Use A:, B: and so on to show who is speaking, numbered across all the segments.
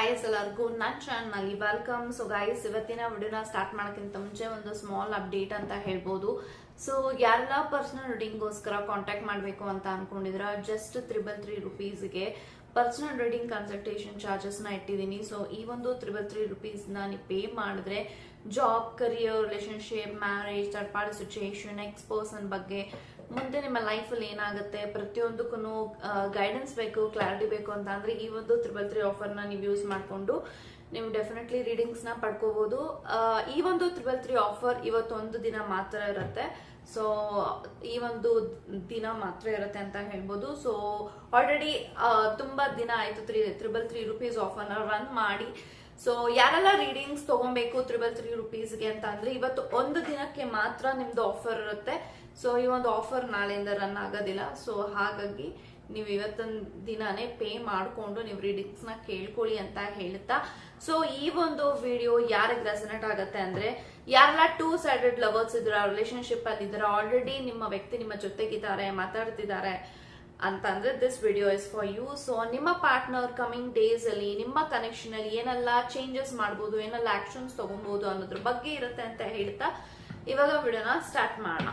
A: Guys ಎಲ್ಲರಿಗೂ ನನ್ನ channel welcome so guys ಇವತ್ತಿನ ವಿಡಿಯೋನ ಸ್ಟಾರ್ಟ್ ಮಾಡೋಕ್ಕಿಂತ ಮುಂಚೆ ಒಂದು ಸ್ಮಾಲ್ ಅಪ್ಡೇಟ್ ಅಂತ ಹೇಳ್ಬೋದು. ಸೊ ಯಾರೆಲ್ಲ ಪರ್ಸನಲ್ ರೀಡಿಂಗ್ಗೋಸ್ಕರ ಕಾಂಟ್ಯಾಕ್ಟ್ ಮಾಡಬೇಕು ಅಂತ ಅನ್ಕೊಂಡಿದ್ರ ಜಸ್ಟ್ ತ್ರಿಬಲ್ ತ್ರೀ ರುಪೀಸ್ಗೆ ಪರ್ಸನಲ್ ರೀಡಿಂಗ್ ಕನ್ಸಲ್ಟೇಷನ್ ಚಾರ್ಜಸ್ನ ಇಟ್ಟಿದ್ದೀನಿ. ಸೊ ಈ ಒಂದು ತ್ರಿಬಲ್ ತ್ರೀ ರುಪೀಸ್ನ ನೀವು ಪೇ ಮಾಡಿದ್ರೆ job career relationship marriage third party situation ex person ಬಗ್ಗೆ ಮುಂದೆ ನಿಮ್ಮ ಲೈಫಲ್ಲಿ ಏನಾಗುತ್ತೆ? ಪ್ರತಿಯೊಂದಕ್ಕೂ ಗೈಡೆನ್ಸ್ ಬೇಕು ಕ್ಲಾರಿಟಿ ಬೇಕು ಅಂತ ಅಂದ್ರೆ ಈ ಒಂದು ತ್ರಿಬಲ್ ತ್ರೀ ಆಫರ್ನ ನೀವು ಯೂಸ್ ಮಾಡಿಕೊಂಡು ನೀವು ಡೆಫಿನೆಟ್ಲಿ ರೀಡಿಂಗ್ಸ್ನ ಪಡ್ಕೋಬಹುದು ಆ, ಈ ಒಂದು ತ್ರಿಬಲ್ ತ್ರೀ ಆಫರ್ ಇವತ್ತೊಂದು ದಿನ ಮಾತ್ರ ಇರುತ್ತೆ. ಸೊ ಈ ಒಂದು ದಿನ ಮಾತ್ರ ಇರುತ್ತೆ ಅಂತ ಹೇಳ್ಬೋದು. ಸೊ ಆಲ್ರೆಡಿ ತುಂಬಾ ದಿನ ಆಯ್ತು ತ್ರೀ ತ್ರಿಬಲ್ ತ್ರೀ ರುಪೀಸ್ ಆಫರ್ನ ರನ್ ಮಾಡಿ. ಸೊ ಯಾರೆಲ್ಲ ರೀಡಿಂಗ್ಸ್ ತಗೊಬೇಕು ತ್ರಿಬಲ್ ತ್ರೀ ರುಪೀಸ್ಗೆ ಅಂತ ಅಂದ್ರೆ ಇವತ್ತು ಒಂದು ದಿನಕ್ಕೆ ಮಾತ್ರ ನಿಮ್ದು ಆಫರ್ ಇರುತ್ತೆ. ಸೊ ಈ ಒಂದು ಆಫರ್ ನಾಳೆಯಿಂದ ರನ್ ಆಗೋದಿಲ್ಲ. ಸೊ ಹಾಗಾಗಿ ನೀವು ಇವತ್ತೊಂದು ದಿನಾನೇ ಪೇ ಮಾಡಿಕೊಂಡು ನೀವು ರೀಡಿಂಗ್ಸ್ನ ಕೇಳ್ಕೊಳ್ಳಿ ಅಂತ ಹೇಳ್ತಾ ಸೊ ಈ ಒಂದು ವಿಡಿಯೋ ಯಾರಿಗೆ ರೆಸನೇಟ್ ಆಗುತ್ತೆ ಅಂದ್ರೆ ಯಾರೆಲ್ಲ ಟೂ ಸೈಡೆಡ್ ಲವರ್ಸ್ ಇದ್ರ ರಿಲೇಶನ್ಶಿಪ್ ಅಲ್ಲಿ ಇದ್ರ ಆಲ್ರೆಡಿ ನಿಮ್ಮ ವ್ಯಕ್ತಿ ನಿಮ್ಮ ಜೊತೆಗಿದ್ದಾರೆ, ಮಾತಾಡ್ತಿದ್ದಾರೆ. ಅಂತಂದ್ರೆ this video is for you so ನಿಮ್ಮ ಪಾರ್ಟ್ನರ್ ಕಮಿಂಗ್ ಡೇಸ್ ಅಲ್ಲಿ, ನಿಮ್ಮ ಕನೆಕ್ಷನ್ ಅಲ್ಲಿ ಏನೆಲ್ಲ ಚೇಂಜಸ್ ಮಾಡ್ಬೋದು, ಏನೆಲ್ಲ ಆಕ್ಷನ್ಸ್ ತಗೊಬಹುದು ಅನ್ನೋದ್ರ ಬಗ್ಗೆ ಇರುತ್ತೆ ಅಂತ ಹೇಳ್ತಾ ಇವಾಗ ವಿಡಿಯೋನ ಸ್ಟಾರ್ಟ್ ಮಾಡೋಣ.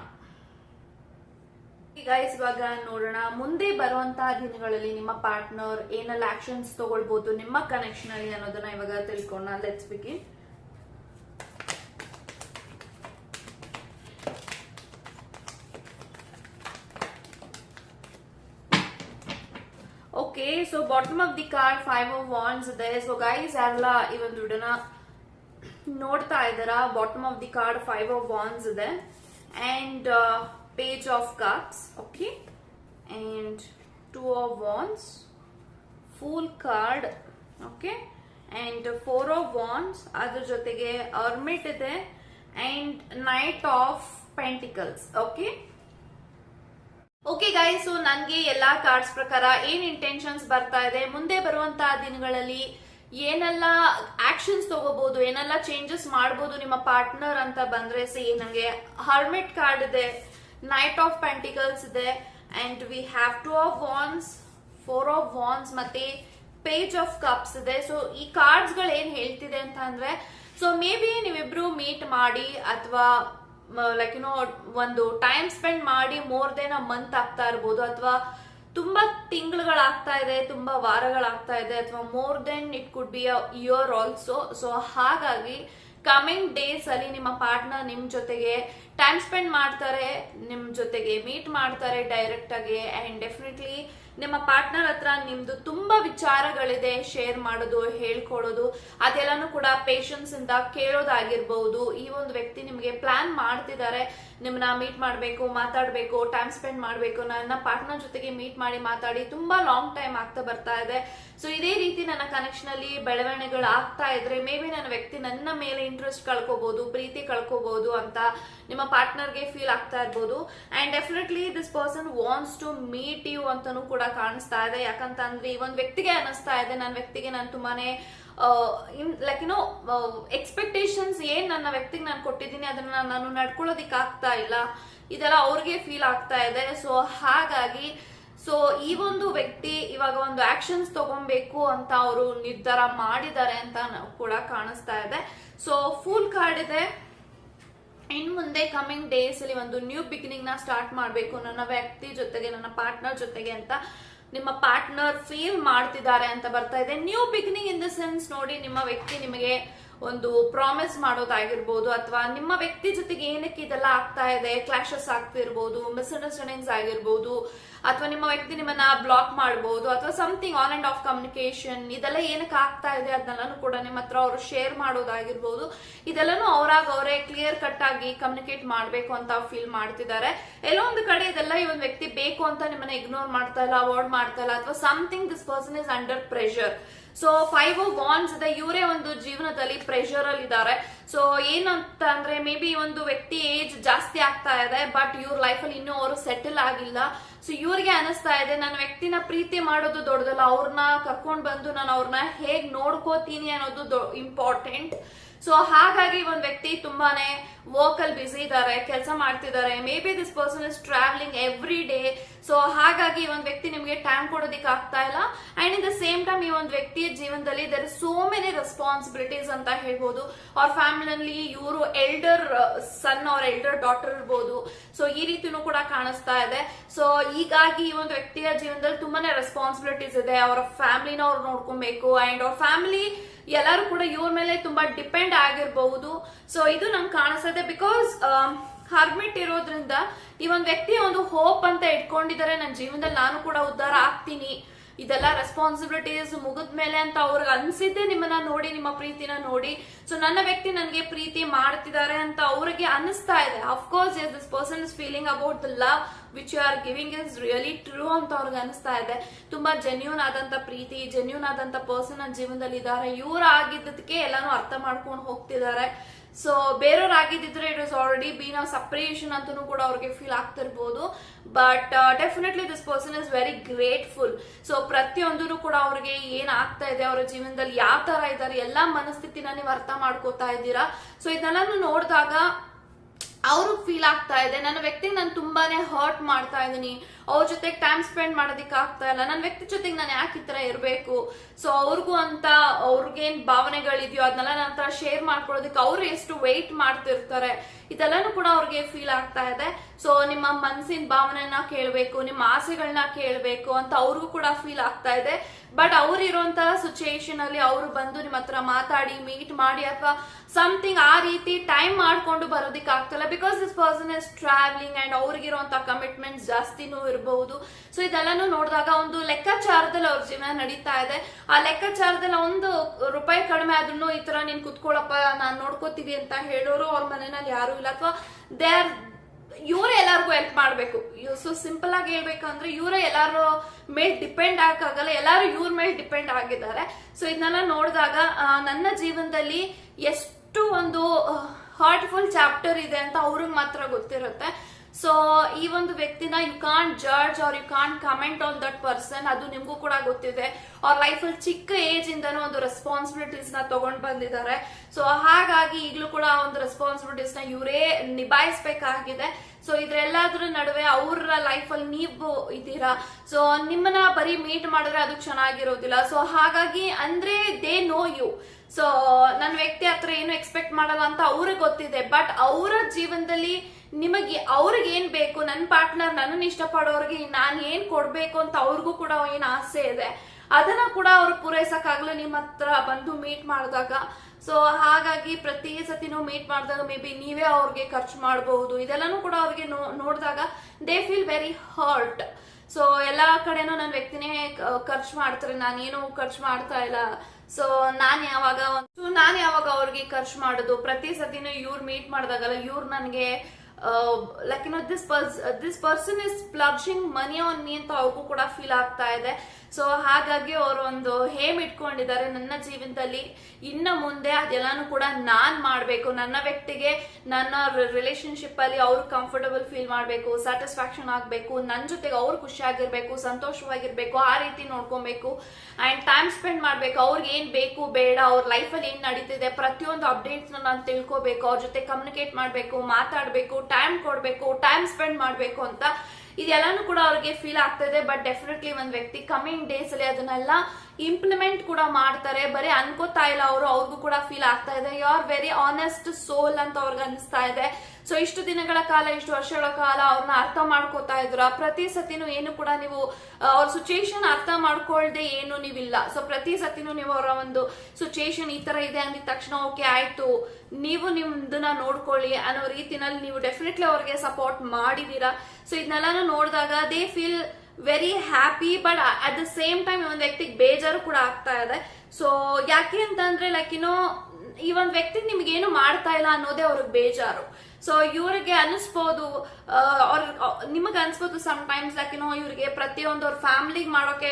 A: ಗೈಸ್ ಇವಾಗ ನೋಡೋಣ. ಮುಂದೆ ಬರುವಂತಹ ದಿನಗಳಲ್ಲಿ ನಿಮ್ಮ ಪಾರ್ಟ್ನರ್ ಏನೆಲ್ಲ ಆಕ್ಷನ್ಸ್ ತಗೊಳ್ಬಹುದು ನಿಮ್ಮ ಕನೆಕ್ಷನ್ ಅಲ್ಲಿ ಅನ್ನೋದನ್ನ ಇವಾಗ ತಿಳ್ಕೊಳ್ಳೋಣ let's begin okay so bottom of the card five of wands ಇದೆ ಸೊ ಗೈಸ್ ಯಾರೆಲ್ಲ ಈ ಒಂದು ವಿಡಿಯೋನ ನೋಡ್ತಾ ಇದ್ದಾರಾ? Bottom of the card five of wands ಇದೆ. And page of cards okay and two of wands full card okay and four of wands ಅದ್ರ ಜೊತೆಗೆ ಅರ್ಮಿಟ್ ಇದೆ. And knight of pentacles okay okay guys ನನಗೆ ಎಲ್ಲಾ cards ಪ್ರಕಾರ ಏನ್ intentions ಬರ್ತಾ ಇದೆ, ಮುಂದೆ ಬರುವಂತಹ ದಿನಗಳಲ್ಲಿ ಏನೆಲ್ಲ ಆಕ್ಷನ್ಸ್ ತಗೋಬಹುದು ಏನೆಲ್ಲ ಚೇಂಜಸ್ ಮಾಡಬಹುದು ನಿಮ್ಮ ಪಾರ್ಟ್ನರ್ ಅಂತ ಬಂದ್ರೆ ಸಿ ನಂಗೆ ಹರ್ಮಿಟ್ ಕಾರ್ಡ್ ಇದೆ ನೈಟ್ ಆಫ್ ಪೆಂಟಿಕಲ್ಸ್ ಇದೆ and we have two of wands four of wands ಮತ್ತೆ ಪೇಜ್ ಆಫ್ ಕಪ್ಸ್ ಇದೆ. ಸೊ ಈ ಕಾರ್ಡ್ಸ್ಗಳು ಏನ್ ಹೇಳ್ತಿದೆ ಅಂತ ಅಂದ್ರೆ ಸೊ ಮೇ ಬಿ ನೀವಿಬ್ರು ಮೀಟ್ ಮಾಡಿ, ಅಥವಾ ಲೈಕ್ ಯುನೋ ಒಂದು ಟೈಮ್ ಸ್ಪೆಂಡ್ ಮಾಡಿ ಮೋರ್ ದೆನ್ ಅ ಮಂತ್ ಆಗ್ತಾ ಇರ್ಬೋದು ಅಥವಾ ತುಂಬಾ ತಿಂಗಳುಗಳಾಗ್ತಾ ಇದೆ, ತುಂಬಾ ವಾರಗಳಾಗ್ತಾ ಇದೆ ಅಥವಾ more than it could be a year also so ಹಾಗಾಗಿ ಕಮಿಂಗ್ ಡೇಸ್ ಅಲ್ಲಿ ನಿಮ್ಮ ಪಾರ್ಟ್ನರ್ ನಿಮ್ ಜೊತೆಗೆ ಟೈಮ್ ಸ್ಪೆಂಡ್ ಮಾಡ್ತಾರೆ, ನಿಮ್ ಜೊತೆಗೆ ಮೀಟ್ ಮಾಡ್ತಾರೆ ಡೈರೆಕ್ಟ್ ಆಗಿ ಅಂಡ್ ಡೆಫಿನೆಟ್ಲಿ ನಿಮ್ಮ ಪಾರ್ಟ್ನರ್ ಹತ್ರ ನಿಮ್ದು ತುಂಬಾ ವಿಚಾರಗಳಿದೆ ಶೇರ್ ಮಾಡೋದು, ಹೇಳ್ಕೊಡೋದು, ಅದೆಲ್ಲಾನು ಕೂಡ ಪೇಷನ್ಸ್ ಇಂದ ಕೇಳೋದಾಗಿರ್ಬಹುದು ಈ ಒಂದು ವ್ಯಕ್ತಿ ನಿಮಗೆ ಪ್ಲಾನ್ ಮಾಡ್ತಿದ್ದಾರೆ ನಿಮ್ಮನ್ನ ಮೀಟ್ ಮಾಡಬೇಕು, ಮಾತಾಡಬೇಕು ಟೈಮ್ ಸ್ಪೆಂಡ್ ಮಾಡಬೇಕು, ನನ್ನ ಪಾರ್ಟ್ನರ್ ಜೊತೆಗೆ ಮೀಟ್ ಮಾಡಿ ಮಾತಾಡಿ ತುಂಬಾ ಲಾಂಗ್ ಟೈಮ್ ಆಗ್ತಾ ಬರ್ತಾ ಇದೆ. ಸೊ ಇದೇ ರೀತಿ ನನ್ನ ಕನೆಕ್ಷನ್ ಅಲ್ಲಿ ಬೆಳವಣಿಗೆಗಳು ಆಗ್ತಾ ಇದ್ರೆ ಮೇ ಬಿ ನನ್ನ ವ್ಯಕ್ತಿ ನನ್ನ ಮೇಲೆ ಇಂಟ್ರೆಸ್ಟ್ ಕಳ್ಕೋಬಹುದು ಪ್ರೀತಿ ಕಳ್ಕೋಬಹುದು ಅಂತ ನಿಮ್ಮ ಪಾರ್ಟ್ನರ್ಗೆ ಫೀಲ್ ಆಗ್ತಾ ಇರ್ಬೋದು. And definitely this person wants to meet you ಅಂತಾನೂ ಕೂಡ ಕಾಣಿಸ್ತಾ ಇದೆ. ಯಾಕಂತಂದ್ರೆ ಈ ಒಂದು ವ್ಯಕ್ತಿಗೆ ಅನಿಸ್ತಾ ಇದೆ. ನನ್ನ ವ್ಯಕ್ತಿಗೆ ನಾನು ತುಂಬಾನೇ ಲೈಕ್ ಏನೋ ಎಕ್ಸ್ಪೆಕ್ಟೇಷನ್ಸ್ ಏನ್ ನನ್ನ ವ್ಯಕ್ತಿಗೆ ನಾನು ಕೊಟ್ಟಿದ್ದೀನಿ, ಅದನ್ನ ನಾನು ನಡ್ಕೊಳ್ಳೋದಿಕ್ ಆಗ್ತಾ ಇಲ್ಲ. ಇದೆಲ್ಲ ಅವ್ರಿಗೆ ಫೀಲ್ ಆಗ್ತಾ ಇದೆ. ಸೊ ಹಾಗಾಗಿ ಸೊ ಈ ಒಂದು ವ್ಯಕ್ತಿ ಇವಾಗ ಒಂದು ಆಕ್ಷನ್ಸ್ ತಗೊಬೇಕು ಅಂತ ಅವರು ನಿರ್ಧಾರ ಮಾಡಿದ್ದಾರೆ ಅಂತ ಕೂಡ ಕಾಣಿಸ್ತಾ ಇದೆ. ಸೊ ಫುಲ್ ಕಾರ್ಡ್ ಇದೆ. ಇನ್ ಮುಂದೆ ಕಮಿಂಗ್ ಡೇಸ್ ಅಲ್ಲಿ ಒಂದು ನ್ಯೂ ಬಿಗಿನಿಂಗ್ನ ಸ್ಟಾರ್ಟ್ ಮಾಡಬೇಕು ನನ್ನ ವ್ಯಕ್ತಿ ಜೊತೆಗೆ, ನನ್ನ ಪಾರ್ಟ್ನರ್ ಜೊತೆಗೆ ಅಂತ ನಿಮ್ಮ ಪಾರ್ಟ್ನರ್ ಫೀಲ್ ಮಾಡ್ತಿದ್ದಾರೆ ಅಂತ ಬರ್ತಾ ಇದೆ. New beginning in the sense ನೋಡಿ, ನಿಮ್ಮ ವ್ಯಕ್ತಿ ನಿಮಗೆ ಒಂದು ಪ್ರಾಮಿಸ್ ಮಾಡೋದಾಗಿರ್ಬೋದು ಅಥವಾ ನಿಮ್ಮ ವ್ಯಕ್ತಿ ಜೊತೆಗೆ ಏನಕ್ಕೆ ಇದೆಲ್ಲ ಆಗ್ತಾ ಇದೆ ಕ್ಲಾಶಸ್ ಆಗ್ತಿರ್ಬೋದು ಮಿಸ್ಅಂಡರ್ಸ್ಟ್ಯಾಂಡಿಂಗ್ಸ್ ಆಗಿರ್ಬೋದು, ಅಥವಾ ನಿಮ್ಮ ವ್ಯಕ್ತಿ ನಿಮ್ಮನ್ನ ಬ್ಲಾಕ್ ಮಾಡ್ಬೋದು, ಅಥವಾ something on and off communication ಇದೆಲ್ಲ ಏನಕ್ಕೆ ಆಗ್ತಾ ಇದೆ ಅದನ್ನೆಲ್ಲಾನು ಕೂಡ ನಿಮ್ಮ ಹತ್ರ ಅವರು ಶೇರ್ ಮಾಡೋದಾಗಿರ್ಬೋದು. ಇದೆಲ್ಲನೂ ಅವರಾಗ ಅವರೇ ಕ್ಲಿಯರ್ ಕಟ್ ಆಗಿ ಕಮ್ಯುನಿಕೇಟ್ ಮಾಡಬೇಕು ಅಂತ ಫೀಲ್ ಮಾಡ್ತಿದ್ದಾರೆ. ಎಲ್ಲೋ ಒಂದು ಕಡೆ ಇದೆಲ್ಲ ಈ ಒಂದು ವ್ಯಕ್ತಿ ಬೇಕು ಅಂತ ನಿಮ್ಮನ್ನ ಇಗ್ನೋರ್ ಮಾಡ್ತಾ ಇಲ್ಲ ಅವಾಯ್ಡ್ ಮಾಡ್ತಾ ಇಲ್ಲ, ಅಥವಾ something this person is under pressure so five wands ಇದೆ. ಇವರೇ ಒಂದು ಜೀವನದಲ್ಲಿ ಪ್ರೆಷರ್ ಅಲ್ಲಿ ಇದ್ದಾರೆ. ಸೊ ಏನಂತ ಅಂದ್ರೆ ಮೇ ಬಿ ಒಂದು ವ್ಯಕ್ತಿ ಏಜ್ ಜಾಸ್ತಿ ಆಗ್ತಾ ಇದೆ ಬಟ್ ಇವ್ರ ಲೈಫ್ ಅಲ್ಲಿ ಇನ್ನೂ ಅವರು ಸೆಟಲ್ ಆಗಿಲ್ಲ. ಸೊ ಇವ್ರಿಗೆ ಅನಿಸ್ತಾ ಇದೆ, ನನ್ನ ವ್ಯಕ್ತಿನ ಪ್ರೀತಿ ಮಾಡೋದು ದೊಡ್ಡದಲ್ಲ. ಅವ್ರನ್ನ ಕರ್ಕೊಂಡ್ ಬಂದು ನಾನು ಅವ್ರನ್ನ ಹೇಗ್ ನೋಡ್ಕೋತೀನಿ ಅನ್ನೋದು ಇಂಪಾರ್ಟೆಂಟ್ ಸೊ ಹಾಗಾಗಿ ಒಂದ್ ವ್ಯಕ್ತಿ ತುಂಬಾನೇ ವರ್ಕ್ ಅಲ್ಲಿ ಬ್ಯುಸಿ ಇದ್ದಾರೆ, ಕೆಲಸ ಮಾಡ್ತಿದ್ದಾರೆ. Maybe this person is travelling every day so ಹಾಗಾಗಿ ಈ ಒಂದು ವ್ಯಕ್ತಿ ನಿಮಗೆ ಟೈಮ್ ಕೊಡೋದಿಕ್ಕೆ ಆಗ್ತಾ ಇಲ್ಲ. And in the same time ಈ ಒಂದು ವ್ಯಕ್ತಿಯ ಜೀವನದಲ್ಲಿ ದರ್ ಸೋ ಮೆನಿ ರೆಸ್ಪಾನ್ಸಿಬಿಲಿಟೀಸ್ ಅಂತ ಹೇಳ್ಬೋದು. ಅವ್ರ ಫ್ಯಾಮಿಲಿಯಲ್ಲಿ ಇವರು ಎಲ್ಡರ್ ಸನ್ ಅವ್ರ ಎಲ್ಡರ್ ಡಾಟರ್ ಇರ್ಬೋದು. ಸೊ ಈ ರೀತಿನೂ ಕೂಡ ಕಾಣಿಸ್ತಾ ಇದೆ. ಸೊ ಹೀಗಾಗಿ ಈ ಒಂದು ವ್ಯಕ್ತಿಯ ಜೀವನದಲ್ಲಿ ತುಂಬಾನೇ ರೆಸ್ಪಾನ್ಸಿಬಿಲಿಟೀಸ್ ಇದೆ. ಅವರ ಫ್ಯಾಮಿಲಿನ ಅವ್ರು ನೋಡ್ಕೊಬೇಕು. ಅಂಡ್ ಅವ್ರ ಫ್ಯಾಮಿಲಿ ಎಲ್ಲರೂ ಕೂಡ ಇವ್ರ ಮೇಲೆ ತುಂಬಾ ಡಿಪೆಂಡ್ ಆಗಿರಬಹುದು ಸೊ ಇದು ನಂಗೆ ಕಾಣಿಸ್ತದೆ ಬಿಕಾಸ್ ಹರ್ಮಿಟ್ ಇರೋದ್ರಿಂದ ಈ ಒಂದು ವ್ಯಕ್ತಿ ಒಂದು ಹೋಪ್ ಅಂತ ಇಟ್ಕೊಂಡಿದ್ದಾರೆ ನನ್ನ ಜೀವನದಲ್ಲಿ ನಾನು ಕೂಡ ಉದ್ಧಾರ ಆಗ್ತೀನಿ. ಇದೆಲ್ಲ ರೆಸ್ಪಾನ್ಸಿಬಿಲಿಟೀಸ್ ಮುಗಿದ್ಮೇಲೆ ಅಂತ ಅವ್ರಿಗೆ ಅನ್ಸಿದ್ದೆ ನಿಮ್ಮನ್ನ ನೋಡಿ, ನಿಮ್ಮ ಪ್ರೀತಿನ ನೋಡಿ. ಸೊ ನನ್ನ ವ್ಯಕ್ತಿ ನನಗೆ ಪ್ರೀತಿ ಮಾಡ್ತಿದ್ದಾರೆ ಅಂತ ಅವ್ರಿಗೆ ಅನಿಸ್ತಾ ಇದೆ. Of course yes this person is feeling about the love which you are giving is really true ಅಂತ ಅವ್ರಿಗೆ ಅನಿಸ್ತಾ ಇದೆ. ತುಂಬಾ ಜೆನ್ಯೂನ್ ಆದಂತ ಪ್ರೀತಿ ಜೆನ್ಯೂನ್ ಆದಂತ ಪರ್ಸನ್ ನನ್ನ ಜೀವನದಲ್ಲಿ ಇದ್ದಾರೆ ಇವ್ರು ಆಗಿದ್ದಕ್ಕೆ ಎಲ್ಲಾನು ಅರ್ಥ ಮಾಡ್ಕೊಂಡು ಹೋಗ್ತಿದ್ದಾರೆ ಸೊ ಬೇರೆಯವ್ರು ಆಗಿದ್ದಿದ್ರೆ it is already been a suppression ಅಂತಲೂ ಕೂಡ ಅವ್ರಿಗೆ feel ಆಗ್ತಿರ್ಬೋದು but definitely this person is very grateful so ಪ್ರತಿಯೊಂದೂ ಕೂಡ ಅವ್ರಿಗೆ ಏನು ಆಗ್ತಾ ಇದೆ, ಅವರ ಜೀವನದಲ್ಲಿ ಯಾವ ತರ ಇದ್ದಾರೆ, ಎಲ್ಲಾ ಮನಸ್ಥಿತಿನ ನೀವು ಅರ್ಥ ಮಾಡ್ಕೋತಾ ಇದ್ದೀರಾ? ಸೊ ಇದನ್ನೆಲ್ಲ ನೋಡಿದಾಗ ಅವ್ರಿಗೆ ಫೀಲ್ ಆಗ್ತಾ ಇದೆ. ನನ್ನ ವ್ಯಕ್ತಿಗೆ ನಾನು ತುಂಬಾನೇ ಹರ್ಟ್ ಮಾಡ್ತಾ ಇದ್ದೀನಿ ಅವ್ರ ಜೊತೆಗೆ ಟೈಮ್ ಸ್ಪೆಂಡ್ ಮಾಡೋದಿಕ್ ಆಗ್ತಾ ಇಲ್ಲ. ನನ್ನ ವ್ಯಕ್ತಿ ಜೊತೆಗೆ ನಾನು ಯಾಕೆ ಈ ತರ ಇರಬೇಕು? ಸೊ ಅವ್ರಿಗೂ ಅಂತ ಅವ್ರಿಗೇನ್ ಭಾವನೆಗಳಿದೆಯೋ ಅದನ್ನೆಲ್ಲ ನನ್ನ ಹತ್ರ ಶೇರ್ ಮಾಡ್ಕೊಳ್ಳೋದಕ್ಕೆ ಅವ್ರು ಎಷ್ಟು ವೆಯ್ಟ್ ಮಾಡ್ತಿರ್ತಾರೆ? ಇದೆಲ್ಲನೂ ಕೂಡ ಅವ್ರಿಗೆ ಫೀಲ್ ಆಗ್ತಾ ಇದೆ. ಸೊ ನಿಮ್ಮ ಮನಸ್ಸಿನ ಭಾವನೆನ ಕೇಳಬೇಕು, ನಿಮ್ಮ ಆಸೆಗಳನ್ನ ಕೇಳಬೇಕು ಅಂತ ಅವ್ರಿಗೂ ಕೂಡ ಫೀಲ್ ಆಗ್ತಾ ಇದೆ. ಬಟ್ ಅವ್ರು ಇರುವಂತಹ ಸಿಚುಯೇಷನ್ ಅಲ್ಲಿ ಅವರು ಬಂದು ನಿಮ್ಮ ಹತ್ರ ಮಾತಾಡಿ ಮೀಟ್ ಮಾಡಿ ಅಥವಾ ಸಮಥಿಂಗ್ ಆ ರೀತಿ ಟೈಮ್ ಮಾಡ್ಕೊಂಡು ಬರೋದಿಕ್ ಆಗ್ತಲ್ಲ. Because this person is travelling and ಅವ್ರಿಗಿರುವಂತ commitments ಜಾಸ್ತಿನೂ ಇರಬಹುದು ಸೊ ಇದೆಲ್ಲಾನು ನೋಡಿದಾಗ ಒಂದು ಲೆಕ್ಕಾಚಾರದಲ್ಲಿ ಅವ್ರ ಜೀವನ ನಡೀತಾ ಇದೆ. ಆ ಲೆಕ್ಕಾಚಾರದಲ್ಲಿ ಒಂದು ರೂಪಾಯಿ ಕಡಿಮೆ ಆದ್ರೂ ಈ ತರ ನೀನ್ ಕುತ್ಕೊಳ್ಳಪ್ಪ ನಾನ್ ನೋಡ್ಕೋತೀವಿ ಅಂತ ಹೇಳೋರು ಅವ್ರ ಮನೆಯಲ್ಲಿ ಯಾರು ಇಲ್ಲ. ಅಥವಾ ದೇ ಆರ್ ಇವರೇ ಎಲ್ಲಾರ್ಗು ಹೆಲ್ಪ್ ಮಾಡಬೇಕು. ಸೊ ಸಿಂಪಲ್ ಆಗಿ ಹೇಳ್ಬೇಕಂದ್ರೆ ಇವರೇ ಎಲ್ಲಾರು ಮೇಲ್ ಡಿಪೆಂಡ್ ಆಗಕ್ಕಾಗಲ್ಲ, ಎಲ್ಲಾರು ಇವ್ರ ಮೇಲೆ ಡಿಪೆಂಡ್ ಆಗಿದ್ದಾರೆ. ಸೊ ಇದನ್ನೆಲ್ಲ ನೋಡಿದಾಗ ನನ್ನ ಜೀವನದಲ್ಲಿ ಎಷ್ಟು ಒಂದು ಹಾರ್ಟ್ಫುಲ್ ಚಾಪ್ಟರ್ ಇದೆ ಅಂತ ಅವ್ರಿಗೆ ಮಾತ್ರ ಗೊತ್ತಿರುತ್ತೆ. ಸೊ ಈ ಒಂದು ವ್ಯಕ್ತಿನ you can't judge or you can't comment on that person ಅದು ನಿಮ್ಗೂ ಕೂಡ ಗೊತ್ತಿದೆ. ಅವ್ರ ಅಲ್ಲಿ ಚಿಕ್ಕ ಏಜ್ ಇಂದನೂ ಒಂದು ರೆಸ್ಪಾನ್ಸಿಬಿಲಿಟೀಸ್ನ ತಗೊಂಡ್ ಬಂದಿದ್ದಾರೆ. ಸೊ ಹಾಗಾಗಿ ಈಗಲೂ ಕೂಡ ಒಂದು ರೆಸ್ಪಾನ್ಸಿಬಿಲಿಟೀಸ್ನ ಇವರೇ ನಿಭಾಯಿಸ್ಬೇಕಾಗಿದೆ. ಸೊ ಇದ್ರೆಲ್ಲದ್ರ ನಡುವೆ ಅವ್ರ ಅಲ್ಲಿ ನೀವು ಇದ್ದೀರಾ? ಸೊ ನಿಮ್ಮನ್ನ ಬರೀ ಮೀಟ್ ಮಾಡಿದ್ರೆ ಅದು ಚೆನ್ನಾಗಿರೋದಿಲ್ಲ. ಸೊ ಹಾಗಾಗಿ ಅಂದ್ರೆ ದೇ ನೋ ಯು ಸೊ ನನ್ನ ವ್ಯಕ್ತಿ ಹತ್ರ ಏನು ಎಕ್ಸ್ಪೆಕ್ಟ್ ಮಾಡಲ್ಲ ಅಂತ ಅವ್ರಿಗೆ ಗೊತ್ತಿದೆ. ಬಟ್ ಅವರ ಜೀವನದಲ್ಲಿ ನಿಮಗೆ ಅವ್ರಿಗೆ ಏನ್ ಬೇಕು? ನನ್ನ ಪಾರ್ಟ್ನರ್ ನನ್ನನ್ನು ಇಷ್ಟಪಡೋರಿಗೆ ನಾನು ಏನ್ ಕೊಡ್ಬೇಕು ಅಂತ ಅವ್ರಿಗೂ ಕೂಡ ಏನ್ ಆಸೆ ಇದೆ? ಅದನ್ನ ಕೂಡ ಅವ್ರು ಪೂರೈಸಕ್ಕಾಗಲ್ಲ ನಿಮ್ಮ ಹತ್ರ ಬಂದು ಮೀಟ್ ಮಾಡಿದಾಗ. ಸೊ ಹಾಗಾಗಿ ಪ್ರತಿ ಸತಿನೂ ಮೀಟ್ ಮಾಡಿದಾಗ ಮೇ ಬಿ ನೀವೇ ಅವ್ರಿಗೆ ಖರ್ಚು ಮಾಡಬಹುದು ಇದೆಲ್ಲನೂ ಕೂಡ ಅವ್ರಿಗೆ ನೋಡಿದಾಗ they feel very hurt so ಎಲ್ಲಾ ಕಡೆನೂ ನನ್ನ ವ್ಯಕ್ತಿನೇ ಖರ್ಚು ಮಾಡ್ತಾರೆ. ನಾನೇನು ಖರ್ಚು ಮಾಡ್ತಾ ಇಲ್ಲ. ಸೊ ನಾನ್ ಯಾವಾಗ ಸೊ ನಾನ್ ಯಾವಾಗ ಅವ್ರಿಗೆ ಖರ್ಚು ಮಾಡೋದು? ಪ್ರತಿ ಸತಿನೂ ಇವ್ರು ಮೀಟ್ ಮಾಡಿದಾಗಲ್ಲ, ಇವ್ರು ನನಗೆ like no this purse this person is splashing money on me ಅಂತ ಅವ್ರಿಗೂ ಕೂಡ ಫೀಲ್ ಆಗ್ತಾ ಇದೆ ಸೊ ಹಾಗಾಗಿ ಅವರು ಒಂದು ಹೇಮ್ ಇಟ್ಕೊಂಡಿದ್ದಾರೆ ನನ್ನ ಜೀವನದಲ್ಲಿ. ಇನ್ನು ಮುಂದೆ ಅದೆಲ್ಲಾನು ಕೂಡ ನಾನ್ ಮಾಡಬೇಕು. ನನ್ನ ವ್ಯಕ್ತಿಗೆ, ನನ್ನ ರಿಲೇಶನ್ಶಿಪ್ ಅಲ್ಲಿ ಅವ್ರು ಕಂಫರ್ಟಬಲ್ ಫೀಲ್ ಮಾಡಬೇಕು ಸ್ಯಾಟಿಸ್ಫ್ಯಾಕ್ಷನ್ ಆಗಬೇಕು ನನ್ನ ಜೊತೆಗೆ ಅವ್ರು ಖುಷಿಯಾಗಿರ್ಬೇಕು, ಸಂತೋಷವಾಗಿರ್ಬೇಕು, ಆ ರೀತಿ ನೋಡ್ಕೊಬೇಕು. ಅಂಡ್ ಟೈಮ್ ಸ್ಪೆಂಡ್ ಮಾಡ್ಬೇಕು. ಅವ್ರಿಗೆ ಏನು ಬೇಕು ಬೇಡ, ಅವ್ರ ಲೈಫಲ್ಲಿ ಏನು ನಡೀತಿದೆ, ಪ್ರತಿಯೊಂದು ಅಪ್ಡೇಟ್ಸ್ ನಾನು ತಿಳ್ಕೊಬೇಕು. ಅವ್ರ ಜೊತೆ ಕಮ್ಯುನಿಕೇಟ್ ಮಾಡಬೇಕು, ಮಾತಾಡಬೇಕು ಟೈಮ್ ಕೊಡಬೇಕು ಟೈಮ್ ಸ್ಪೆಂಡ್ ಮಾಡಬೇಕು ಅಂತ ಇದೆಲ್ಲಾನು ಕೂಡ ಅವ್ರಿಗೆ ಫೀಲ್ ಆಗ್ತಾ ಇದೆ ಬಟ್ ಡೆಫಿನೆಟ್ಲಿ ಒಂದ್ ವ್ಯಕ್ತಿ ಕಮಿಂಗ್ ಡೇಸ್ ಅಲ್ಲಿ ಅದನ್ನೆಲ್ಲ ಇಂಪ್ಲಿಮೆಂಟ್ ಕೂಡ ಮಾಡ್ತಾರೆ. ಬರೀ ಅನ್ಕೋತಾ ಇಲ್ಲ ಅವರು, ಅವ್ರಿಗೂ ಕೂಡ ಫೀಲ್ ಆಗ್ತಾ ಇದೆ. You are very honest soul ಅಂತ ಅವ್ರಿಗೆ ಅನಿಸ್ತಾ ಇದೆ. ಸೊ ಇಷ್ಟು ದಿನಗಳ ಕಾಲ, ಇಷ್ಟು ವರ್ಷಗಳ ಕಾಲ ಅವ್ರನ್ನ ಅರ್ಥ ಮಾಡ್ಕೋತಾ ಇದ್ರ. ಪ್ರತಿ ಸತಿನೂ ಏನು ಕೂಡ ನೀವು ಅವ್ರ ಸಿಚುಯೇಷನ್ ಅರ್ಥ ಮಾಡ್ಕೊಳ್ದೆ ಏನು ನೀವಿಲ್ಲ. ಸೊ ಪ್ರತಿ ಸತಿನೂ ನೀವು ಅವರ ಒಂದು ಸಿಚುಯೇಷನ್ ಈ ತರ ಇದೆ ಅಂದಿದ ತಕ್ಷಣ ಓಕೆ ಆಯ್ತು. ನೀವು ನಿಮ್ದನ್ನ ನೋಡ್ಕೊಳ್ಳಿ ಅನ್ನೋ ರೀತಿನಲ್ಲಿ ನೀವು ಡೆಫಿನೆಟ್ಲಿ ಅವ್ರಿಗೆ ಸಪೋರ್ಟ್ ಮಾಡಿದೀರಾ. ಸೊ ಇದನ್ನೆಲ್ಲಾನು ನೋಡಿದಾಗ they feel very happy but at the same time ಒಂದು ವ್ಯಕ್ತಿಗೆ ಬೇಜಾರು ಕೂಡ ಆಗ್ತಾ ಇದೆ. ಸೊ ಯಾಕೆ ಅಂತಂದ್ರೆ ಲೈಕ್ ಏನೋ ಈ ಒಂದು ವ್ಯಕ್ತಿ ನಿಮ್ಗೆ ಏನು ಮಾಡ್ತಾ ಇಲ್ಲ ಅನ್ನೋದೇ ಅವ್ರಿಗೆ ಬೇಜಾರು. ಸೊ ಇವ್ರಿಗೆ ಅನಿಸ್ಬೋದು ಅವ್ರ ನಿಮಗೆ ಅನ್ಸ್ಬೋದು ಸಮ್ ಟೈಮ್ಸ್ ಯಾಕೆನೋ ಇವ್ರಿಗೆ ಪ್ರತಿಯೊಂದು ಅವ್ರ ಫ್ಯಾಮಿಲಿಗೆ ಮಾಡೋಕೆ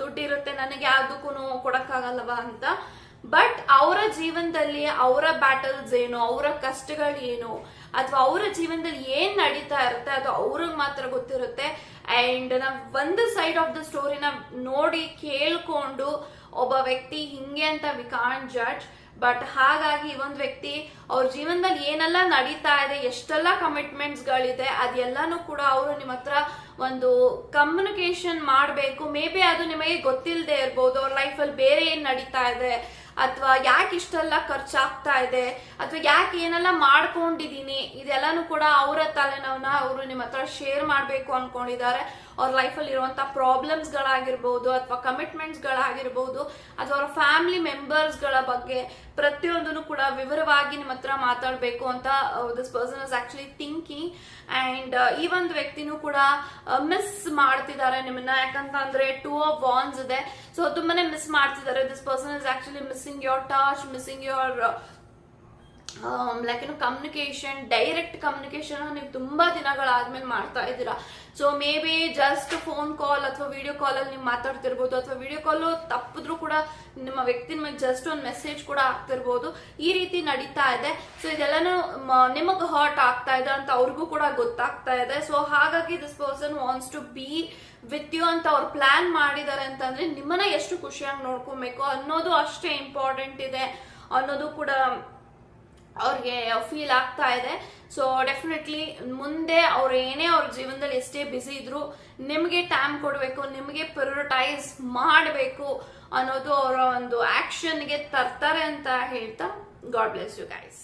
A: ದುಡ್ಡು ಇರುತ್ತೆ ನನಗೆ ಯಾವುದಕ್ಕೂ ಕೊಡಕ್ಕಾಗಲ್ಲವಾ ಅಂತ. ಬಟ್ ಅವರ ಜೀವನದಲ್ಲಿ ಅವರ ಬ್ಯಾಟಲ್ಸ್ ಏನು, ಅವರ ಕಷ್ಟಗಳು ಏನು, ಅಥವಾ ಅವರ ಜೀವನದಲ್ಲಿ ಏನ್ ನಡೀತಾ ಇರುತ್ತೆ ಅದು ಅವ್ರಿಗೆ ಮಾತ್ರ ಗೊತ್ತಿರುತ್ತೆ. ಅಂಡ್ ನಾವು ಒಂದು ಸೈಡ್ ಆಫ್ ದ ಸ್ಟೋರಿನ ನೋಡಿ ಕೇಳ್ಕೊಂಡು ಒಬ್ಬ ವ್ಯಕ್ತಿ ಹಿಂಗೆ ಅಂತ ವಿ ಕಾಂಟ್ ಜಡ್ಜ್ ಬಟ್ ಹಾಗಾಗಿ ಒಂದು ವ್ಯಕ್ತಿ ಅವ್ರ ಜೀವನದಲ್ಲಿ ಏನೆಲ್ಲ ನಡೀತಾ ಇದೆ, ಎಷ್ಟೆಲ್ಲ ಕಮಿಟ್ಮೆಂಟ್ಸ್ ಗಳಿದೆ, ಅದೆಲ್ಲಾನು ಕೂಡ ಅವರು ನಿಮ್ಮ ಹತ್ರ ಒಂದು ಕಮ್ಯುನಿಕೇಶನ್ ಮಾಡಬೇಕು. ಮೇ ಬಿ ಅದು ನಿಮಗೆ ಗೊತ್ತಿಲ್ಲದೆ ಇರ್ಬೋದು, ಅವ್ರ ಲೈಫಲ್ಲಿ ಬೇರೆ ಏನು ನಡೀತಾ ಇದೆ, ಅಥವಾ ಯಾಕೆ ಇಷ್ಟೆಲ್ಲ ಖರ್ಚಾಗ್ತಾ ಇದೆ, ಅಥವಾ ಯಾಕೆ ಏನೆಲ್ಲ ಮಾಡ್ಕೊಂಡಿದೀನಿ, ಇದೆಲ್ಲಾನು ಕೂಡ ಅವರ ತಲೆನೋವನ್ನ ಅವರು ನಿಮ್ಮ ಹತ್ರ ಶೇರ್ ಮಾಡಬೇಕು ಅನ್ಕೊಂಡಿದ್ದಾರೆ. ಅವ್ರ ಲೈಫಲ್ಲಿ ಇರುವಂತ ಪ್ರಾಬ್ಲಮ್ಸ್ಗಳಾಗಿರ್ಬೋದು ಅಥವಾ ಕಮಿಟ್ಮೆಂಟ್ಸ್ಗಳಾಗಿರ್ಬೋದು ಅಥವಾ ಅವ್ರ ಫ್ಯಾಮಿಲಿ ಮೆಂಬರ್ಸ್ಗಳ ಬಗ್ಗೆ ಪ್ರತಿಯೊಂದನ್ನು ಕೂಡ ವಿವರವಾಗಿ ನಿಮ್ಮ ಹತ್ರ ಮಾತಾಡಬೇಕು ಅಂತ this person is actually thinking and ಈ ಒಂದು ವ್ಯಕ್ತಿನೂ ಕೂಡ ಮಿಸ್ ಮಾಡ್ತಿದ್ದಾರೆ ನಿಮ್ಮನ್ನ. ಯಾಕಂತಂದ್ರೆ ಟೂ ಆಫ್ ವಾನ್ಸ್ ಇದೆ. ಸೊ ತುಂಬಾನೇ ಮಿಸ್ ಮಾಡ್ತಿದ್ದಾರೆ. This person is actually missing your touch missing your like ಏನು ಕಮ್ಯುನಿಕೇಶನ್ ಡೈರೆಕ್ಟ್ ಕಮ್ಯುನಿಕೇಶನ್ ನೀವು ತುಂಬಾ ದಿನಗಳಾದ್ಮೇಲೆ ಮಾಡ್ತಾ ಇದ್ದೀರಾ. So maybe just phone call ಅಥವಾ ವಿಡಿಯೋ ಕಾಲ್ ಅಲ್ಲಿ ನೀವು ಮಾತಾಡ್ತಿರ್ಬೋದು, ಅಥವಾ ವಿಡಿಯೋ ಕಾಲ್ ತಪ್ಪಿದ್ರು ಕೂಡ ನಿಮ್ಮ ವ್ಯಕ್ತಿ ಮೇಲೆ ಜಸ್ಟ್ ಒಂದು ಮೆಸೇಜ್ ಕೂಡ ಆಗ್ತಿರ್ಬೋದು. ಈ ರೀತಿ ನಡೀತಾ ಇದೆ. ಸೊ ಇದೆಲ್ಲಾನು ನಿಮಗೆ ಹರ್ಟ್ ಆಗ್ತಾ ಇದೆ ಅಂತ ಅವ್ರಿಗೂ ಕೂಡ ಗೊತ್ತಾಗ್ತಾ ಇದೆ. ಸೊ ಹಾಗಾಗಿ this person wants to be with you ಅಂತ ಅವ್ರು ಪ್ಲಾನ್ ಮಾಡಿದ್ದಾರೆ ಅಂತಂದ್ರೆ ನಿಮ್ಮನ್ನ ಎಷ್ಟು ಖುಷಿಯಾಗಿ ನೋಡ್ಕೊಬೇಕು ಅನ್ನೋದು ಅಷ್ಟೇ ಇಂಪಾರ್ಟೆಂಟ್ ಇದೆ ಅನ್ನೋದು ಕೂಡ ಅವ್ರಿಗೆ ಫೀಲ್ ಆಗ್ತಾ ಇದೆ. ಸೊ ಡೆಫಿನೆಟ್ಲಿ ಮುಂದೆ ಅವ್ರು ಏನೇ ಅವ್ರ ಜೀವನದಲ್ಲಿ ಎಷ್ಟೇ ಬ್ಯುಸಿ ಇದ್ರು ನಿಮಗೆ ಟೈಮ್ ಕೊಡಬೇಕು, ನಿಮಗೆ ಪ್ರೊರಟೈಸ್ ಮಾಡಬೇಕು ಅನ್ನೋದು ಅವರ ಒಂದು ಆಕ್ಷನ್ಗೆ ತರ್ತಾರೆ ಅಂತ ಹೇಳ್ತಾ ಗಾಡ್ ಬ್ಲೆಸ್ ಯು ಗೈಸ್